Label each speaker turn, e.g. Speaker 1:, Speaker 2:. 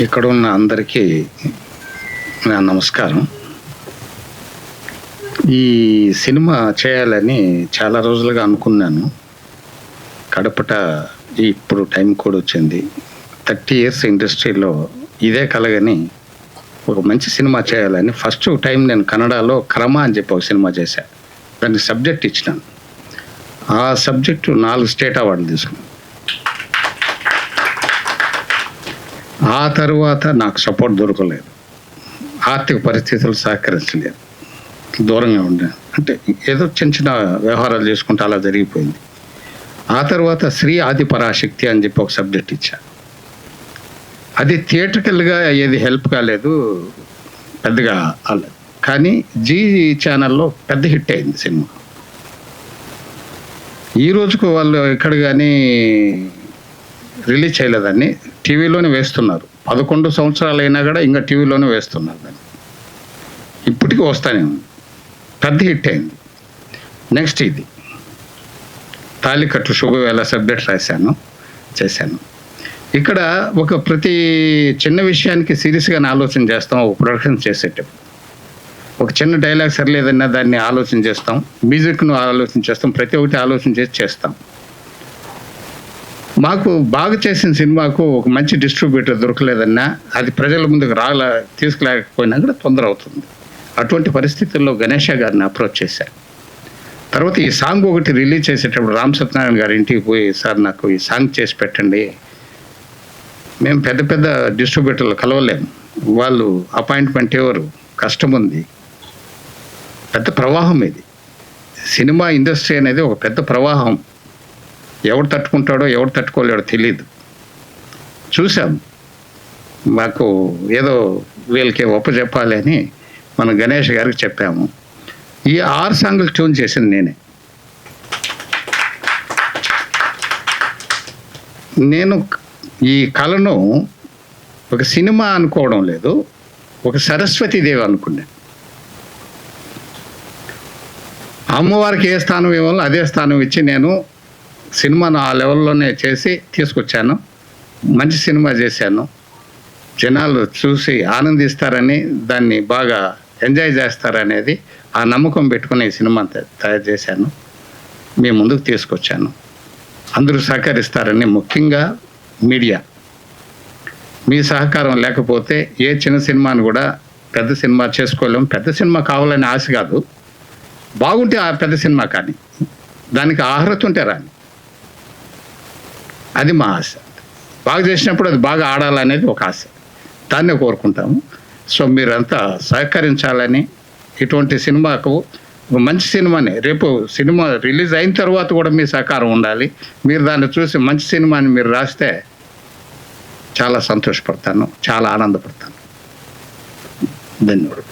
Speaker 1: ఇక్కడ ఉన్న అందరికీ నా నమస్కారం. ఈ సినిమా చేయాలని చాలా రోజులుగా అనుకున్నాను. కడపట ఇప్పుడు టైం కూడా వచ్చింది. థర్టీ ఇయర్స్ ఇండస్ట్రీలో ఇదే కలగని ఒక మంచి సినిమా చేయాలని ఫస్ట్ టైం నేను కన్నడలో క్రమ అని చెప్పి ఒక సినిమా చేశాను దానికి సబ్జెక్ట్ ఇచ్చినాను. ఆ సబ్జెక్టు నాలుగు స్టేట్ అవార్డులు తీసుకున్నాను. ఆ తర్వాత నాకు సపోర్ట్ దొరకలేదు. ఆర్థిక పరిస్థితులు సహకరించలేదు. దూరంగా ఉండాను అంటే ఏదో చిన్న చిన్న వ్యవహారాలు చేసుకుంటే అలా జరిగిపోయింది. ఆ తర్వాత స్త్రీ ఆది పరాశక్తి అని చెప్పి ఒక సబ్జెక్ట్ ఇచ్చా. అది థియేటర్కల్గా ఏది హెల్ప్ కాలేదు పెద్దగా అలా. కానీ జీ ఛానల్లో పెద్ద హిట్ అయింది సినిమా. ఈ రోజుకు వాళ్ళు ఎక్కడ కానీ రిలీజ్ చేయలేదాన్ని టీవీలోనే వేస్తున్నారు. పదకొండు సంవత్సరాలు అయినా కూడా ఇంకా టీవీలోనే వేస్తున్నారు దాన్ని. ఇప్పటికీ వస్తానే ఉంది. పెద్ద హిట్ అయింది. నెక్స్ట్ ఇది. తాలికట్లు శుభవేళ సబ్జెక్ట్ రాశాను చేశాను. ఇక్కడ ఒక ప్రతి చిన్న విషయానికి సీరియస్గా ఆలోచన చేస్తాం ఒక ప్రొడక్షన్ చేసేటప్పుడు. ఒక చిన్న డైలాగ్ సరిలేదన్నా దాన్ని ఆలోచన చేస్తాం మ్యూజిక్ను ఆలోచన చేస్తాం ప్రతి ఒక్కటి ఆలోచన చేసి చేస్తాం. మాకు బాగా చేసిన సినిమాకు ఒక మంచి డిస్ట్రిబ్యూటర్ దొరకలేదన్నా అది ప్రజల ముందుకు రాలే తీసుకులేకపోయినా కూడా తొందర అవుతుంది. అటువంటి పరిస్థితుల్లో గణేష గారిని అప్రోచ్ చేశాను తర్వాత ఈ సాంగ్ ఒకటి రిలీజ్ చేసేటప్పుడు రామ్ సత్యనారాయణ గారి ఇంటికి పోయి సార్ నాకు ఈ సాంగ్ చేసి పెట్టండి. మేము పెద్ద పెద్ద డిస్ట్రిబ్యూటర్లు కలవలేము వాళ్ళు అపాయింట్మెంట్ ఎవరు? కష్టం ఉంది. పెద్ద ప్రవాహం ఇది. సినిమా ఇండస్ట్రీ అనేది ఒక పెద్ద ప్రవాహం. ఎవడు తట్టుకుంటాడో ఎవడు తట్టుకోలేడో తెలియదు చూసాం మాకు ఏదో వీళ్ళకి ఒప్పచెప్పాలి అని మన గణేష్ గారికి చెప్పాము. ఈ ఆరు సాంగులు ట్యూన్ చేసింది నేనే. నేను ఈ కళను ఒక సినిమా అనుకోవడం లేదు ఒక సరస్వతీదేవి అనుకున్నాను అమ్మవారికి ఏ స్థానం ఇవ్వాలో అదే స్థానం ఇచ్చి నేను సినిమాను ఆ లెవెల్లోనే చేసి తీసుకొచ్చాను. మంచి సినిమా చేశాను. జనాలు చూసి ఆనందిస్తారని దాన్ని బాగా ఎంజాయ్ చేస్తారనేది ఆ నమ్మకం పెట్టుకుని ఈ సినిమా తయారు చేశాను. మీ ముందుకు తీసుకొచ్చాను. అందరూ సహకరిస్తారని ముఖ్యంగా మీడియా. మీ సహకారం లేకపోతే ఏ చిన్న సినిమాను కూడా పెద్ద సినిమా చేసుకోలేము పెద్ద సినిమా కావాలని ఆశ కాదు. బాగుంటే ఆ పెద్ద సినిమా కానీ దానికి ఆహ్రత ఉంటే రాని. అది మా ఆశ. బాగా చేసినప్పుడు అది బాగా ఆడాలనేది ఒక ఆశ. దాన్నే కోరుకుంటాము. సో మీరంతా సహకరించాలని ఇటువంటి సినిమాకు ఒక మంచి సినిమాని. రేపు సినిమా రిలీజ్ అయిన తర్వాత కూడా మీ సహకారం ఉండాలి. మీరు దాన్ని చూసి మంచి సినిమాని మీరు రాస్తే చాలా సంతోషపడతాను. చాలా ఆనందపడతాను. ధన్యవాదాలు.